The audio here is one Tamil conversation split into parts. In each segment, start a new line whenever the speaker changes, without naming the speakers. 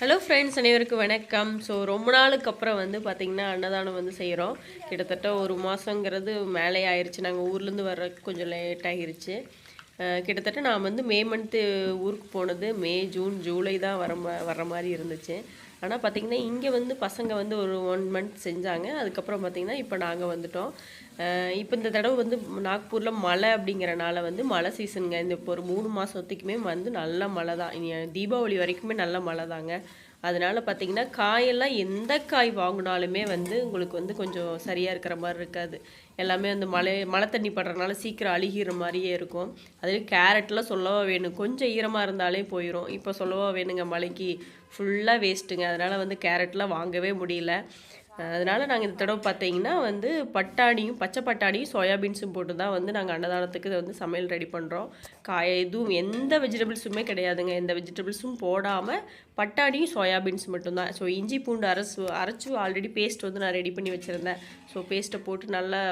ஹலோ ஃப்ரெண்ட்ஸ் அனைவருக்கும் வணக்கம். ஸோ ரொம்ப நாளுக்கு அப்புறம் வந்து பார்த்திங்கன்னா அன்னதானம் வந்து செய்கிறோம் கிட்டத்தட்ட ஒரு மாதங்கிறது மேலே ஆயிடுச்சு நாங்கள் ஊர்லேருந்து வர கொஞ்சம் லேட் ஆகிருச்சு கிட்டத்தட்ட நான் வந்து மே மந்த்து ஊருக்கு போனது மே ஜூன் ஜூலை தான் வர மா வர்ற மாதிரி இருந்துச்சு. ஆனால் பார்த்திங்கன்னா இங்கே வந்து பசங்க வந்து ஒரு ஒன் மந்த் செஞ்சாங்க. அதுக்கப்புறம் பார்த்திங்கன்னா இப்போ நாங்கள் வந்துட்டோம். இப்போ இந்த தடவை வந்து நாக்பூரில் மழை அப்படிங்கிறனால வந்து மழை சீசனுங்க இந்த இப்போ ஒரு மூணு மாதத்துக்குமே வந்து நல்ல மழை தான் தீபாவளி வரைக்குமே நல்ல மழை தாங்க அதனால் பார்த்தீங்கன்னா காயெல்லாம் எந்த காய் வாங்கினாலுமே வந்து உங்களுக்கு வந்து கொஞ்சம் சரியாக இருக்கிற மாதிரி இருக்காது. எல்லாமே அந்த மழை மழை தண்ணி படுறதுனால சீக்கிரம் அழுகிற மாதிரியே இருக்கும். அதுலேயும் கேரட்லாம் சொல்லவா வேணும். கொஞ்சம் ஈரமாக இருந்தாலே போயிடும் இப்போ சொல்லவா வேணுங்க மழைக்கு. ஃபுல்லாக வேஸ்ட்டுங்க அதனால் வந்து கேரட்லாம் வாங்கவே முடியல. அதனால் நாங்கள் இந்த தடவை பார்த்தீங்கன்னா வந்து பட்டாணியும் பச்சை பட்டாணியும் சோயாபீன்ஸும் போட்டு தான் வந்து நாங்கள் அன்னதானத்துக்கு வந்து சமையல் ரெடி பண்ணுறோம் காய எதுவும் எந்த வெஜிடபிள்ஸுமே கிடையாதுங்க. எந்த வெஜிடபிள்ஸும் போடாமல் பட்டாணியும் சோயாபீன்ஸ் மட்டும்தான். ஸோ இஞ்சி பூண்டு அரைச்சு அரைச்சி ஆல்ரெடி பேஸ்ட் வந்து நான் ரெடி பண்ணி வச்சுருந்தேன். ஸோ பேஸ்ட்டை போட்டு நல்லா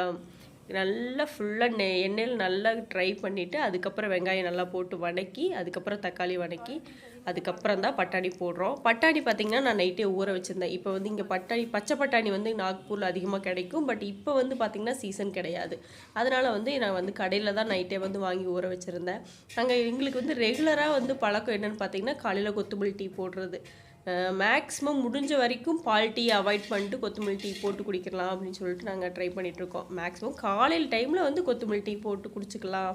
நல்லா ஃபுல்லாக நெ எண்ணெயில் நல்லா ட்ரை பண்ணிவிட்டு அதுக்கப்புறம் வெங்காயம் நல்லா போட்டு வதக்கி அதுக்கப்புறம் தக்காளி வதக்கி அதுக்கப்புறம் தான் பட்டாணி போடுறோம். பட்டாணி பார்த்திங்கன்னா நான் நைட்டே ஊற வச்சுருந்தேன். இப்போ வந்து இங்கே பட்டாணி பச்சை பட்டாணி வந்து நாக்பூரில் அதிகமாக கிடைக்கும். பட் இப்போ வந்து பார்த்திங்கன்னா சீசன் கிடையாது. அதனால் வந்து நான் வந்து கடையில் தான் நைட்டே வந்து வாங்கி ஊற வச்சுருந்தேன். நாங்கள் எங்களுக்கு வந்து ரெகுலராக வந்து பழக்கம் என்னென்னு பார்த்தீங்கன்னா காலையில் கொத்தமல்லி டீ போடுறது. மேக்ஸிமம் முடிஞ்ச வரைக்கும் பால் டீ அவாய்ட் பண்ணிட்டு கொத்தமல்லி டீ போட்டு குடிக்கலாம் அப்படின்னு சொல்லிட்டு நாங்கள் ட்ரை பண்ணிகிட்ருக்கோம் மேக்ஸிமம் காலையில் டைமில் வந்து கொத்தமல்லி டீ போட்டு குடிச்சிக்கலாம்.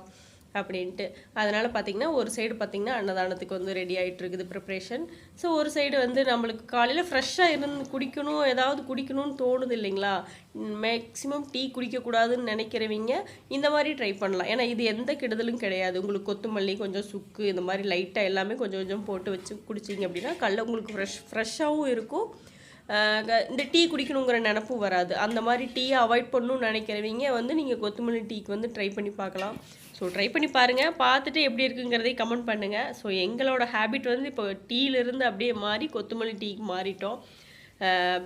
அப்படின்ட்டு. அதனால் பார்த்திங்கன்னா ஒரு சைடு பார்த்திங்கன்னா அன்னதானத்துக்கு வந்து ரெடி ஆகிட்டு இருக்குது ப்ரிப்ரேஷன் ஸோ ஒரு சைடு வந்து நம்மளுக்கு காலையில் ஃப்ரெஷ்ஷாக இருந்து குடிக்கணும் ஏதாவது குடிக்கணும்னு தோணுது இல்லைங்களா? மேக்ஸிமம் டீ குடிக்கக்கூடாதுன்னு நினைக்கிறவங்க இந்த மாதிரி ட்ரை பண்ணலாம். ஏன்னா இது எந்த கெடுதலும் கிடையாது. உங்களுக்கு கொத்தமல்லி கொஞ்சம் சுக்கு இந்த மாதிரி லைட்டாக எல்லாமே கொஞ்சம் கொஞ்சம் போட்டு வச்சு குடிச்சிங்க அப்படின்னா கல்ல உங்களுக்கு ஃப்ரெஷ் ஃப்ரெஷ்ஷாகவும் இருக்கும். இந்த டீ குடிக்கணுங்கிற நினப்பும் வராது. அந்த மாதிரி டீயை அவாய்ட் பண்ணணும்னு நினைக்கிறவங்க வந்து நீங்கள் கொத்தமல்லி டீக்கு வந்து ட்ரை பண்ணி பார்க்கலாம். ஸோ ட்ரை பண்ணி பாருங்கள் பார்த்துட்டு எப்படி இருக்குங்கிறதை கமெண்ட் பண்ணுங்கள் ஸோ எங்களோட ஹேபிட் வந்து இப்போ டீயிலிருந்து அப்படியே மாறி கொத்தமல்லி டீக்கு மாறிட்டோம்.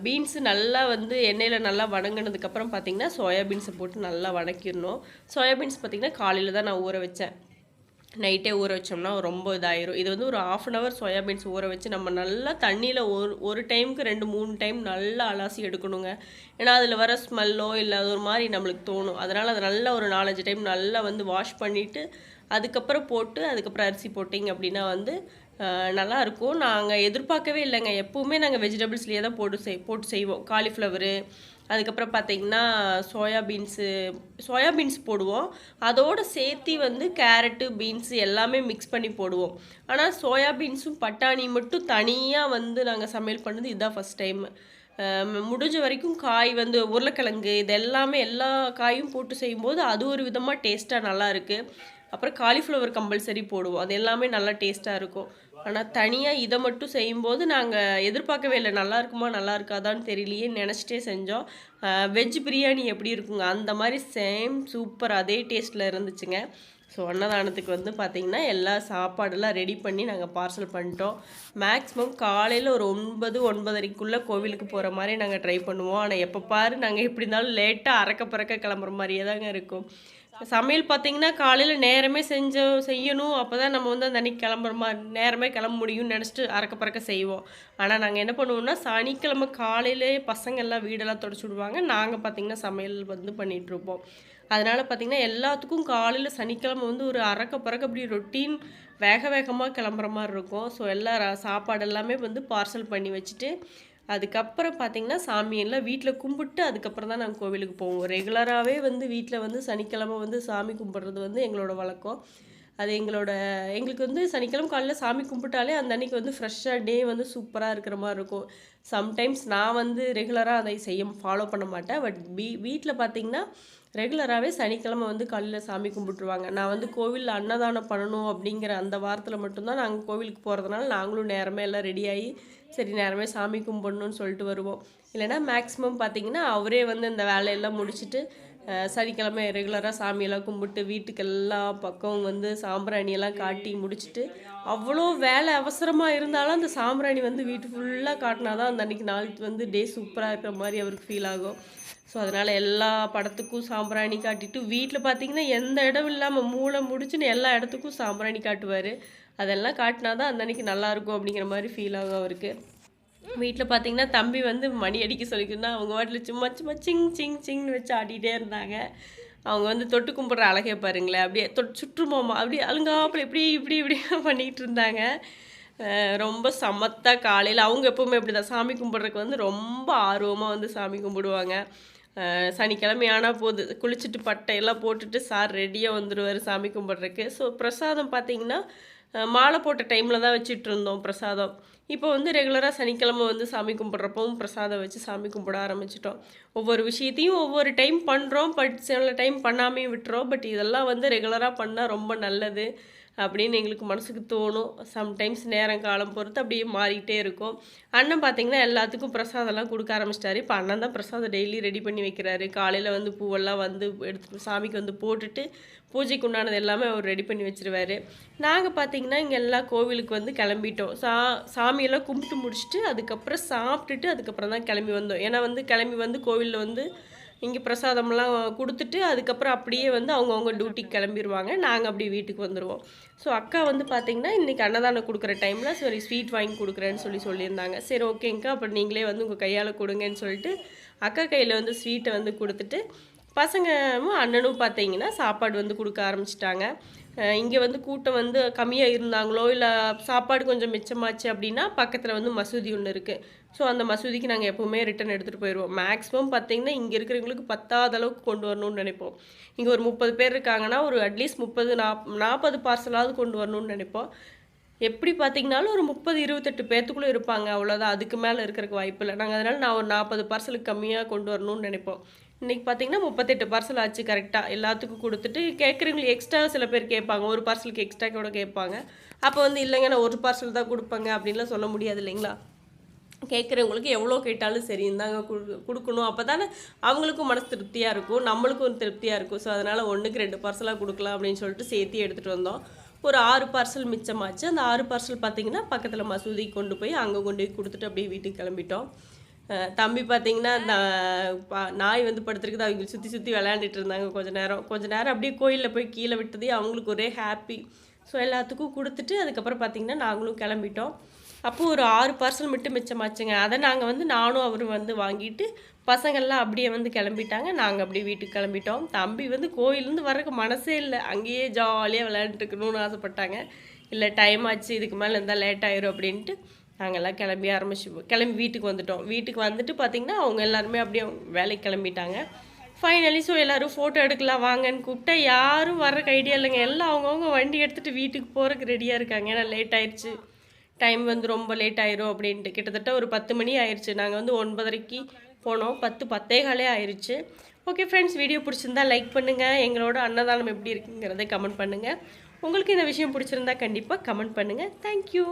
பீன்ஸு நல்லா வந்து எண்ணெயில் நல்லா வணங்கினதுக்கப்புறம் பார்த்திங்கன்னா சோயாபீன்ஸை போட்டு நல்லா வணக்கிடணும். சோயாபீன்ஸ் பார்த்தீங்கன்னா காலையில் தான் நான் ஊற வச்சேன். நைட்டே ஊற வச்சோம்னா ரொம்ப இதாயிரும். இது வந்து ஒரு ஆஃப் அன் ஹவர் சோயாபீன்ஸ் ஊற வச்சு நம்ம நல்லா தண்ணியில் ஒரு ஒரு டைமுக்கு ரெண்டு மூணு டைம் நல்லா அலாசி எடுக்கணுங்க. ஏன்னா அதில் வர ஸ்மெல்லோ இல்லை அது ஒரு மாதிரி நம்மளுக்கு தோணும். அதனால் அதை நல்லா ஒரு நாலஞ்சு டைம் நல்லா வந்து வாஷ் பண்ணிவிட்டு அதுக்கப்புறம் போட்டு அதுக்கப்புறம் அரிசி போட்டிங்க அப்படின்னா வந்து நல்லாயிருக்கும் நாங்கள் எதிர்பார்க்கவே இல்லைங்க. எப்போவுமே நாங்கள் வெஜிடபிள்ஸ்லேயே தான் போட்டு செய் போட்டு செய்வோம். காலிஃப்ளவரு அதுக்கப்புறம் பார்த்தீங்கன்னா சோயாபீன்ஸு சோயாபீன்ஸ் போடுவோம். அதோடு சேர்த்து வந்து கேரட்டு பீன்ஸு எல்லாமே மிக்ஸ் பண்ணி போடுவோம். ஆனால் சோயாபீன்ஸும் பட்டாணி மட்டும் தனியாக வந்து நாங்கள் சமையல் பண்ணது இதுதான் ஃபஸ்ட் டைம் முடிஞ்ச வரைக்கும் காய் வந்து உருளைக்கிழங்கு இது எல்லாமே எல்லா காயும் போட்டு செய்யும்போது அது ஒரு விதமாக டேஸ்ட்டாக நல்லா இருக்குது அப்புறம் காலிஃப்ளவர் கம்பல்சரி போடுவோம். அது எல்லாமே நல்லா டேஸ்ட்டாக இருக்கும். ஆனால் தனியாக இதை மட்டும் செய்யும்போது நாங்கள் எதிர்பார்க்கவே இல்லை. நல்லா இருக்குமா நல்லா இருக்காதான்னு தெரியலையே நினச்சிட்டே செஞ்சோம். வெஜ் பிரியாணி எப்படி இருக்குங்க? அந்த மாதிரி சேம் சூப்பர் அதே டேஸ்ட்டில் இருந்துச்சுங்க. ஸோ அன்னதானத்துக்கு வந்து பார்த்திங்கன்னா எல்லா சாப்பாடெல்லாம் ரெடி பண்ணி நாங்கள் பார்சல் பண்ணிட்டோம். மேக்ஸிமம் காலையில் ஒரு ஒன்பது ஒன்பதரைக்குள்ளே கோவிலுக்கு போகிற மாதிரி நாங்கள் ட்ரை பண்ணுவோம். ஆனால் எப்போ பாரு நாங்கள் எப்படி இருந்தாலும் லேட்டாக அறக்க பறக்க கிளம்புற மாதிரியே தாங்க இருக்கும். சமையல் பார்த்தீங்கன்னா காலையில் நேரமே செஞ்ச செய்யணும். அப்போ தான் நம்ம வந்து அந்த அன்றைக்கி கிளம்புற மாதிரி நேரமே கிளம்ப முடியும்னு நினச்சிட்டு அறக்க பறக்க செய்வோம். ஆனால் நாங்கள் என்ன பண்ணுவோம்னா சனிக்கிழமை காலையிலே பசங்க எல்லாம் வீடெல்லாம் தொடச்சி விடுவாங்க. நாங்கள் பார்த்தீங்கன்னா சமையல் வந்து பண்ணிகிட்ருப்போம் அதனால் பார்த்தீங்கன்னா எல்லாத்துக்கும் காலையில் சனிக்கிழமை வந்து ஒரு அறக்க பறக்க அப்படி ரொட்டீன் வேக வேகமாக கிளம்புற மாதிரி இருக்கும். ஸோ எல்லா ர- சாப்பாடு எல்லாமே வந்து பார்சல் பண்ணி வச்சுட்டு அதுக்கப்புறம் பார்த்தீங்கன்னா சாமியெல்லாம் வீட்டில் கும்பிட்டு அதுக்கப்புறம் தான் நாங்கள் கோவிலுக்கு போவோம். ரெகுலராகவே வந்து வீட்டில் வந்து சனிக்கிழமை வந்து சாமி கும்பிட்றது வந்து எங்களோட வழக்கம். அது எங்களோட எங்களுக்கு வந்து சனிக்கிழமை காலையில் சாமி கும்பிட்டாலே அந்த அன்றைக்கி வந்து ஃப்ரெஷ்ஷாக டே வந்து சூப்பராக இருக்கிற மாதிரி இருக்கும். சம்டைம்ஸ் நான் வந்து ரெகுலராக அதை செய்ய ஃபாலோ பண்ண மாட்டேன். பட் வீ வீட்டில் பார்த்தீங்கன்னா ரெகுலராகவே சனிக்கிழமை வந்து காலையில் சாமி கும்பிட்ருவாங்க நான் வந்து கோவிலில் அன்னதானம் பண்ணணும் அப்படிங்கிற அந்த வாரத்தில் மட்டும்தான் நாங்கள் கோவிலுக்கு போகிறதுனால நாங்களும் நேரமே எல்லாம் ரெடியாகி சரி நேரமே சாமி கும்பிடணும்னு சொல்லிட்டு வருவோம். இல்லைன்னா மேக்ஸிமம் பார்த்தீங்கன்னா அவரே வந்து இந்த வேலையெல்லாம் முடிச்சுட்டு சனிக்கிழமை ரெகுலராக சாமியெல்லாம் கும்பிட்டு வீட்டுக்கு எல்லா பக்கம் வந்து சாம்பிராணியெல்லாம் காட்டி முடிச்சுட்டு அவ்வளோ வேலை அவசரமாக இருந்தாலும் அந்த சாம்பிராணி வந்து வீட்டு ஃபுல்லாக காட்டினா தான் அந்த அன்றைக்கி நாள் வந்து டே சூப்பராக இருக்கிற மாதிரி அவருக்கு ஃபீல் ஆகும். ஸோ அதனால் எல்லா படத்துக்கும் சாம்பிராணி காட்டிட்டு வீட்டில் பார்த்தீங்கன்னா எந்த இடம் இல்லாமல் மூளை முடிச்சுன்னு எல்லா இடத்துக்கும் சாம்பிராணி காட்டுவார். அதெல்லாம் காட்டினா தான் அந்த அன்னைக்கு நல்லாயிருக்கும் அப்படிங்கிற மாதிரி ஃபீல் ஆகும் அவருக்கு. வீட்டில் பார்த்தீங்கன்னா தம்பி வந்து மணி அடிக்க சொல்லிக்கினா அவங்க வாட்டில் சும்மா சும்மா சிங் சிங் சிங்னு வச்சு ஆடிட்டே இருந்தாங்க. அவங்க வந்து தொட்டு கும்பிட்ற அழகே பாருங்களேன். அப்படியே தொட்டு சுற்றுமாமா அப்படியே அழுங்காப்பில் இப்படி இப்படி இப்படி பண்ணிகிட்டு இருந்தாங்க. ரொம்ப சமத்தாக காலையில் அவங்க எப்போவுமே இப்படி தான் சாமி கும்பிட்றதுக்கு வந்து ரொம்ப ஆர்வமாக வந்து சாமி கும்பிடுவாங்க. சனிக்கிழமை ஆனால் போது குளிச்சுட்டு பட்டையெல்லாம் போட்டுட்டு சார் ரெடியாக வந்துடுவார் சாமி கும்பிட்றதுக்கு. ஸோ பிரசாதம் பார்த்தீங்கன்னா மாலை போட்ட டைமில் தான் வச்சுட்டு இருந்தோம் பிரசாதம். இப்போ வந்து ரெகுலராக சனிக்கிழமை வந்து சாமி கும்பிட்றப்பவும் பிரசாதம் வச்சு சாமி கும்பிட ஆரம்பிச்சிட்டோம். ஒவ்வொரு விஷயத்தையும் ஒவ்வொரு டைம் பண்ணுறோம் பட் சில டைம் பண்ணாமையும் விட்டுறோம். பட் இதெல்லாம் வந்து ரெகுலராக பண்ணால் ரொம்ப நல்லது அப்படின்னு எங்களுக்கு மனசுக்கு தோணும். சம்டைம்ஸ் நேரம் காலம் பொறுத்து அப்படியே மாறிக்கிட்டே இருக்கும். அண்ணன் பார்த்தீங்கன்னா எல்லாத்துக்கும் பிரசாதம்லாம் கொடுக்க ஆரம்பிச்சிட்டாரு. இப்போ அண்ணன் தான் பிரசாதம் டெய்லி ரெடி பண்ணி வைக்கிறாரு. காலையில் வந்து பூவெல்லாம் வந்து எடுத்து சாமிக்கு வந்து போட்டுட்டு பூஜைக்கு உண்டானது எல்லாமே அவர் ரெடி பண்ணி வச்சுருவார். நாங்கள் பார்த்தீங்கன்னா இங்கே எல்லா கோவிலுக்கு வந்து கிளம்பிட்டோம். சா சாமியெல்லாம் கும்பிட்டு முடிச்சுட்டு அதுக்கப்புறம் சாப்பிட்டுட்டு அதுக்கப்புறம் தான் கிளம்பி வந்தோம். ஏன்னா வந்து கிளம்பி வந்து கோவிலில் வந்து இங்கே பிரசாதம்லாம் கொடுத்துட்டு அதுக்கப்புறம் அப்படியே வந்து அவங்கவுங்க டியூட்டிக்கு கிளம்பிடுவாங்க நாங்கள் அப்படியே வீட்டுக்கு வந்துடுவோம் ஸோ அக்கா வந்து பார்த்திங்கன்னா இன்றைக்கி அன்னதானம் கொடுக்குற டைமில் சரி ஸ்வீட் வாங்கி கொடுக்குறேன்னு சொல்லி சொல்லியிருந்தாங்க. சரி ஓகேங்க்கா அப்புறம் நீங்களே வந்து உங்கள் கையால் கொடுங்கன்னு சொல்லிட்டு அக்கா கையில் வந்து ஸ்வீட்டை வந்து கொடுத்துட்டு பசங்களும் அண்ணனும் பார்த்தீங்கன்னா சாப்பாடு வந்து கொடுக்க ஆரம்பிச்சிட்டாங்க. இங்கே வந்து கூட்டம் வந்து கம்மியாக இருந்தாங்களோ இல்லை சாப்பாடு கொஞ்சம் மிச்சமாச்சு அப்படின்னா பக்கத்தில் வந்து மசூதி ஒன்று இருக்குது ஸோ அந்த மசூதிக்கு நாங்கள் எப்போவுமே ரிட்டன் எடுத்துகிட்டு போயிடுவோம் மேக்ஸிமம் பார்த்திங்கன்னா இங்கே இருக்கிறவங்களுக்கு பத்தாத அளவுக்கு கொண்டு வரணும்னு நினைப்போம். இங்கே ஒரு முப்பது பேர் இருக்காங்கன்னா ஒரு அட்லீஸ்ட் முப்பது நாப் நாற்பது பார்சலாவது கொண்டு வரணும்னு நினைப்போம். எப்படி பார்த்தீங்கனாலும் ஒரு முப்பது இருபத்தெட்டு பேர்த்துக்குள்ளே இருப்பாங்க. அவ்வளோதான் அதுக்கு மேலே இருக்கிறக்கு வாய்ப்பு இல்லை. நாங்கள் அதனால் நான் ஒரு நாற்பது பார்சலுக்கு கம்மியாக கொண்டு வரணும்னு நினைப்போம். இன்றைக்கி பார்த்தீங்கன்னா முப்பத்தெட்டு பார்சல் ஆச்சு கரெக்டாக எல்லாத்துக்கும் கொடுத்துட்டு கேட்குறவங்களுக்கு எக்ஸ்ட்ரா சில பேர் கேட்பாங்க. ஒரு பார்சலுக்கு எக்ஸ்ட்ரா கூட கேட்பாங்க. அப்போ வந்து இல்லைங்க நான் ஒரு பார்சல் தான் கொடுப்பேங்க அப்படின்லாம் சொல்ல முடியாது இல்லைங்களா? கேட்குறவங்களுக்கு எவ்வளோ கேட்டாலும் சரி இந்தாங்க கொடுக்கணும். அப்போ தானே அவங்களுக்கும் மனசு திருப்தியாக இருக்கும் நம்மளுக்கும் திருப்தியாக இருக்கும். ஸோ அதனால் ஒன்றுக்கு ரெண்டு பார்சலாக கொடுக்கலாம் அப்படின்னு சொல்லிட்டு சேர்த்து எடுத்துகிட்டு வந்தோம். ஒரு ஆறு பார்சல் மிச்சமாச்சு. அந்த ஆறு பார்சல் பார்த்தீங்கன்னா பக்கத்தில் மசூதிக்கு கொண்டு போய் அங்கே கொண்டு போய் கொடுத்துட்டு அப்படியே வீட்டுக்கு கிளம்பிட்டோம். தம்பி பார்த்தீங்கன்னா நா- நாய் வந்து படுத்துருக்குது. அவங்க சுற்றி சுற்றி விளையாண்டுட்டு இருந்தாங்க கொஞ்சம் நேரம். கொஞ்ச நேரம் அப்படியே கோயிலில் போய் கீழே விட்டதே அவங்களுக்கு ஒரே ஹாப்பி ஸோ எல்லாத்துக்கும் கொடுத்துட்டு அதுக்கப்புறம் பார்த்தீங்கன்னா நாங்களும் கிளம்பிட்டோம். அப்போது ஒரு ஆறு பார்சல் மட்டும் மிச்சமாச்சுங்க. அதை நாங்கள் வந்து நானும் அவரும் வந்து வாங்கிட்டு பசங்கள்லாம் அப்படியே வந்து கிளம்பிட்டாங்க. நாங்கள் அப்படியே வீட்டுக்கு கிளம்பிட்டோம். தம்பி வந்து கோயிலேருந்து வர்றதுக்கு மனசே இல்லை. அங்கேயே ஜாலியாக விளையாண்டுருக்கணும்னு ஆசைப்பட்டாங்க. இல்லை டைம் ஆச்சு இதுக்கு மேலே இருந்தால் லேட் ஆயிரும் அப்படின்ட்டு. நாங்கள்லாம் கிளம்பி ஆரம்பிச்சு கிளம்பி வீட்டுக்கு வந்துட்டோம். வீட்டுக்கு வந்துட்டு பார்த்திங்கன்னா அவங்க எல்லாருமே அப்படியே வேலைக்கு கிளம்பிட்டாங்க. ஃபைனலி ஸோ எல்லோரும் ஃபோட்டோ எடுக்கலாம் வாங்கன்னு கூப்பிட்டா யாரும் வர்றக்கு ஐடியா இல்லைங்க. எல்லாம் அவங்கவுங்க வண்டி எடுத்துகிட்டு வீட்டுக்கு போகிறதுக்கு ரெடியாக இருக்காங்க. ஏன்னா லேட் ஆயிடுச்சு டைம் வந்து ரொம்ப லேட் ஆயிரும் அப்படின்ட்டு. கிட்டத்தட்ட ஒரு பத்து மணி ஆயிடுச்சு நாங்கள் வந்து ஒன்பதரைக்கு போனோம். பத்து பத்தே காலே ஆயிடுச்சு ஓகே ஃப்ரெண்ட்ஸ் வீடியோ பிடிச்சிருந்தா லைக் பண்ணுங்கள் எங்களோட அன்னதானம் எப்படி இருக்குங்கிறத கமெண்ட் பண்ணுங்கள் உங்களுக்கு இந்த விஷயம் பிடிச்சிருந்தா கண்டிப்பாக கமெண்ட் பண்ணுங்கள் தேங்க்யூ